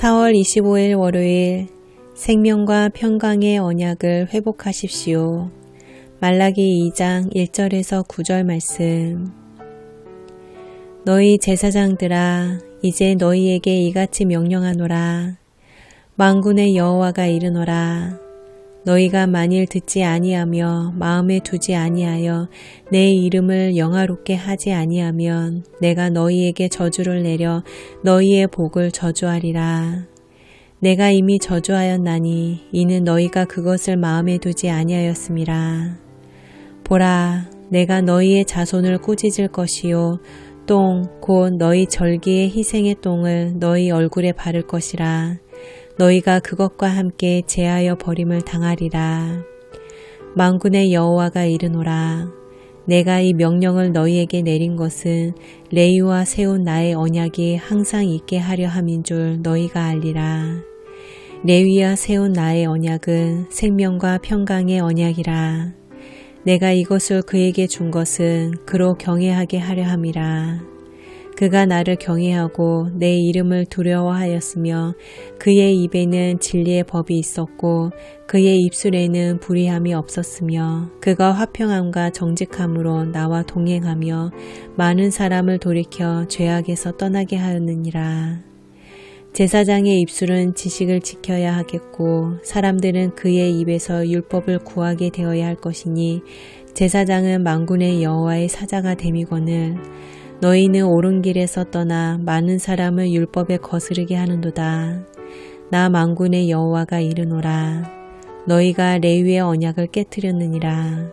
4월 25일 월요일 생명과 평강의 언약을 회복하십시오. 말라기 2장 1절에서 9절 말씀. 너희 제사장들아 이제 너희에게 이같이 명령하노라. 망군의 여호와가 이르노라. 너희가 만일 듣지 아니하며 마음에 두지 아니하여 내 이름을 영화롭게 하지 아니하면 내가 너희에게 저주를 내려 너희의 복을 저주하리라. 내가 이미 저주하였나니 이는 너희가 그것을 마음에 두지 아니하였음이라. 보라, 내가 너희의 자손을 꾸짖을 것이요 똥, 곧 너희 절기의 희생의 똥을 너희 얼굴에 바를 것이라. 너희가 그것과 함께 제하여 버림을 당하리라. 망군의 여호와가 이르노라. 내가 이 명령을 너희에게 내린 것은 레이와 세운 나의 언약이 항상 있게 하려 함인 줄 너희가 알리라. 레위와 세운 나의 언약은 생명과 평강의 언약이라. 내가 이것을 그에게 준 것은 그로 경외하게 하려 함이라. 그가 나를 경외하고 내 이름을 두려워하였으며 그의 입에는 진리의 법이 있었고 그의 입술에는 불의함이 없었으며 그가 화평함과 정직함으로 나와 동행하며 많은 사람을 돌이켜 죄악에서 떠나게 하였느니라. 제사장의 입술은 지식을 지켜야 하겠고 사람들은 그의 입에서 율법을 구하게 되어야 할 것이니 제사장은 망군의 여호와의 사자가 됨이거늘 너희는 옳은 길에서 떠나 많은 사람을 율법에 거스르게 하는도다. 나 망군의 여호와가 이르노라. 너희가 레위의 언약을 깨뜨렸느니라.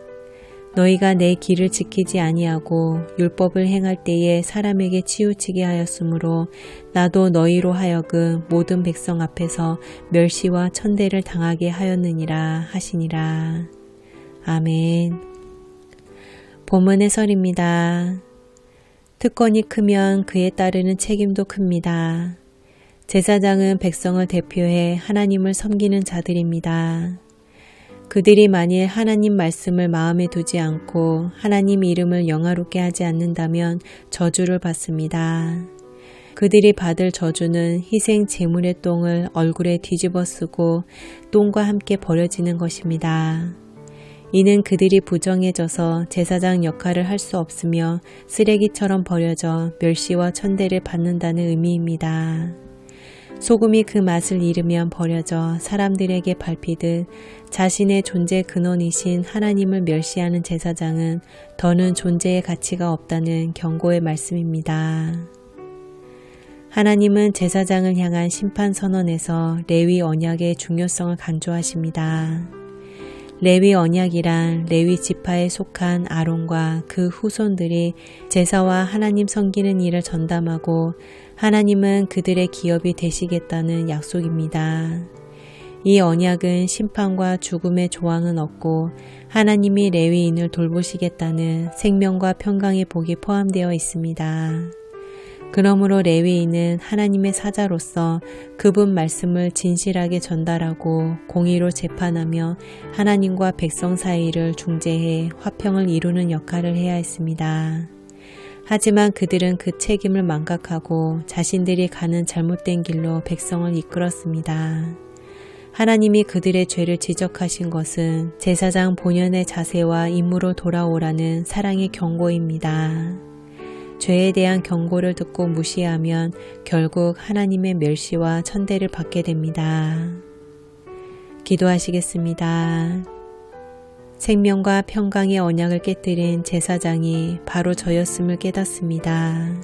너희가 내 길을 지키지 아니하고 율법을 행할 때에 사람에게 치우치게 하였으므로 나도 너희로 하여금 모든 백성 앞에서 멸시와 천대를 당하게 하였느니라 하시니라. 아멘. 본문 해설입니다. 특권이 크면 그에 따르는 책임도 큽니다. 제사장은 백성을 대표해 하나님을 섬기는 자들입니다. 그들이 만일 하나님 말씀을 마음에 두지 않고 하나님 이름을 영화롭게 하지 않는다면 저주를 받습니다. 그들이 받을 저주는 희생 제물의 똥을 얼굴에 뒤집어 쓰고 똥과 함께 버려지는 것입니다. 이는 그들이 부정해져서 제사장 역할을 할 수 없으며 쓰레기처럼 버려져 멸시와 천대를 받는다는 의미입니다. 소금이 그 맛을 잃으면 버려져 사람들에게 밟히듯 자신의 존재 근원이신 하나님을 멸시하는 제사장은 더는 존재의 가치가 없다는 경고의 말씀입니다. 하나님은 제사장을 향한 심판 선언에서 레위 언약의 중요성을 강조하십니다. 레위 언약이란 레위 지파에 속한 아론과 그 후손들이 제사와 하나님 섬기는 일을 전담하고 하나님은 그들의 기업이 되시겠다는 약속입니다. 이 언약은 심판과 죽음의 조항은 없고 하나님이 레위인을 돌보시겠다는 생명과 평강의 복이 포함되어 있습니다. 그러므로 레위인은 하나님의 사자로서 그분 말씀을 진실하게 전달하고 공의로 재판하며 하나님과 백성 사이를 중재해 화평을 이루는 역할을 해야 했습니다. 하지만 그들은 그 책임을 망각하고 자신들이 가는 잘못된 길로 백성을 이끌었습니다. 하나님이 그들의 죄를 지적하신 것은 제사장 본연의 자세와 임무로 돌아오라는 사랑의 경고입니다. 죄에 대한 경고를 듣고 무시하면 결국 하나님의 멸시와 천대를 받게 됩니다. 기도하시겠습니다. 생명과 평강의 언약을 깨뜨린 제사장이 바로 저였음을 깨닫습니다.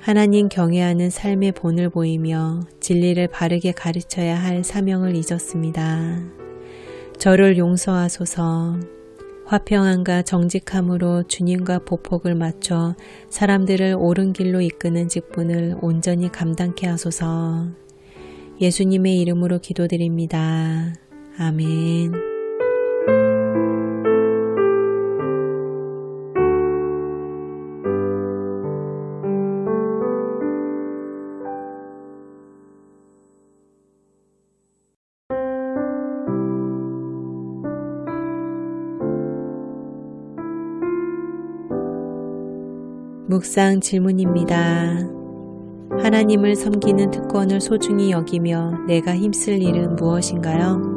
하나님 경외하는 삶의 본을 보이며 진리를 바르게 가르쳐야 할 사명을 잊었습니다. 저를 용서하소서 화평함과 정직함으로 주님과 보폭을 맞춰 사람들을 옳은 길로 이끄는 직분을 온전히 감당케 하소서. 예수님의 이름으로 기도드립니다. 아멘. 묵상 질문입니다. 하나님을 섬기는 특권을 소중히 여기며 내가 힘쓸 일은 무엇인가요?